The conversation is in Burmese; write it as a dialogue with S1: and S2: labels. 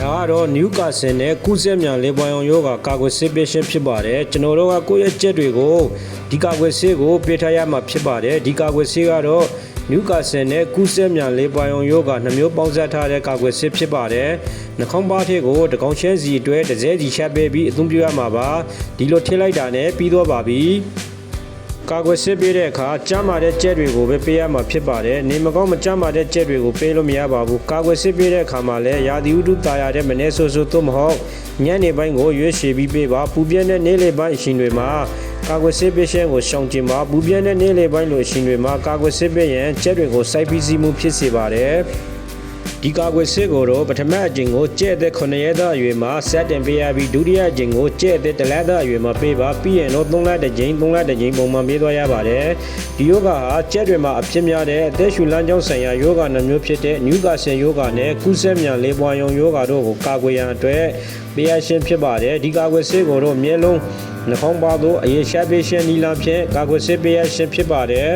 S1: ဒါကတော့နျူကာဆယ်နဲ့ကုဆက်မြန်လေပွားရုံယောဂါကာကွယ်ဆေးပေးရှင်းဖြစ်ပါတယ်ကျွန်တော်တို့ကကိုယ့်ရဲ့ကြက်တွေကိုဒီကာကွယ်ဆေးကိုပေးထားရမှာဖြစ်ပါတယ်ဒီကာကွယ်ဆေးကတော့နျူကာဆယ်နဲ့ကုဆက်မြန်လေပွားရုံယောဂါနှမျိုးပေါင်းစပ်ထားတဲ့ကာကွယ်ဆေးဖြစ်ပါတယ်နှာခေါင်းပါးထည့်ကိုတကောင်ရှဲစီအတွဲတစ်စဲစီရှပ်ပေးပြီးအသုံးပြုရမှာပါဒီလိုထည့်လိုက်တာနဲ့ပြီးတော့ပါပြီ ကာကွယ်ဆေးပေးတဲ့အခါကြမ်းမာတဲ့ကြက်တွေကိုပဲပေးရမှာဖြစ်ပါတယ်။နေမကောင်းမကြမ်းမာတဲ့ကြက်တွေကိုပေးလို့မရပါဘူး။ကာကွယ်ဆေးပေးတဲ့အခါမှာလည်းရာသီဥတုတာယာတဲ့မနေ့ဆိုဆိုသို့မဟုတ်ညနေပိုင်းကိုရွေးချယ်ပြီးပေးပါ။ပူပြင်းတဲ့နေ့လေပိုင်းအချိန်တွေမှာကာကွယ်ဆေးပေးခြင်းကိုရှောင်ကျဉ်ပါ။ပူပြင်းတဲ့နေ့လေပိုင်းလိုအချိန်တွေမှာကာကွယ်ဆေးပေးရင်ကြက်တွေကိုစိုက်ပီးစီးမှုဖြစ်စေပါတယ်။ ဒီကာကွယ်ဆေးကိုတော့ပထမအကြိမ်ကိုကြဲ့တဲ့9ရက်သားအရွယ်မှာစတင်ပေးရပြီးဒုတိယအကြိမ်ကိုကြဲ့တဲ့တလသားအရွယ်မှာပေးပါပြီးရင်တော့3လတစ်ကြိမ်3လတစ်ကြိမ်ပုံမှန်ပေးသွားရပါတယ်ဒီယောဂဟာကြက်တွေမှာအဖြစ်များတဲ့အသက်ရှူလမ်းကြောင်းဆိုင်ရာယောဂနှမျိုးဖြစ်တဲ့နျူကာဆယ်ယောဂနဲ့ကုဆက်မြန်လေးပွားယုံယောဂတို့ကိုကာကွယ်ရန်အတွက်ပေးရရှင်းဖြစ်ပါတယ်ဒီကာကွယ်ဆေးကိုတော့မျက်လုံးနှာခေါင်းပါသို့အရေးရှားပေးရှင်းနီလာဖြင့်ကာကွယ်ဆေးပေးရရှင်းဖြစ်ပါတယ်